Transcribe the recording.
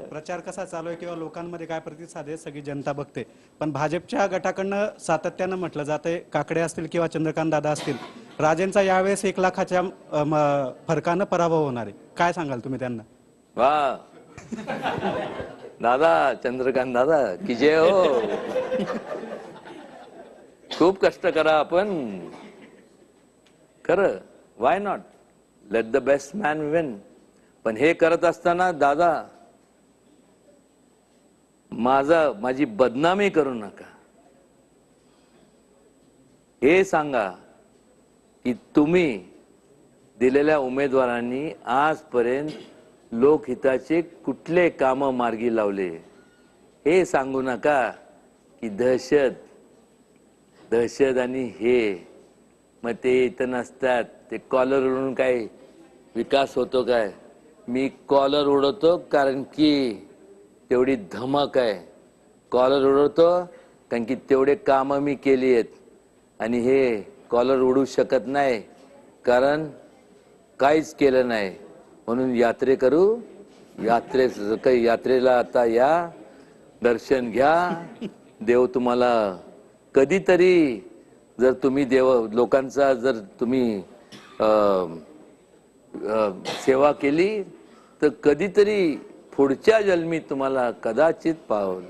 प्रचार कसा चालू आहे किंवा लोकांमध्ये काय प्रतिसाद आहे सगळी जनता बघते. पण भाजपच्या गटाकडनं सातत्यानं म्हटलं जाते काकडे असतील किंवा चंद्रकांत दादा असतील राजेंचा यावेळेस एक लाखाच्या फरकानं पराभव होणार आहे. काय सांगाल तुम्ही त्यांना? वा. दादा चंद्रकांत दादा कि जय हो. खूप कष्ट करा आपण. खरं why not let the best man win पण हे करत असताना दादा माझा माझी बदनामी करू नका. हे सांगा की तुम्ही दिलेल्या उमेदवारांनी आजपर्यंत लोकहिताचे कुठले काम मार्गी लावले? हे सांगू नका की दहशत दहशत आणि हे मग ते इथं नसतात. ते कॉलर उडून काय विकास होतो काय? मी कॉलर उडवतो कारण की तेवढी धमक आहे. कॉलर उडवतो कारण की तेवढे कामं मी केली आहेत. आणि हे कॉलर उडू शकत नाही कारण काहीच केलं नाही. म्हणून यात्रे करू यात्रे काही यात्रेला आता या दर्शन घ्या. देव तुम्हाला कधीतरी जर तुम्ही देव लोकांचा जर तुम्ही सेवा केली तर कधीतरी पुढच्या जन्मी तुम्हाला कदाचित पावल.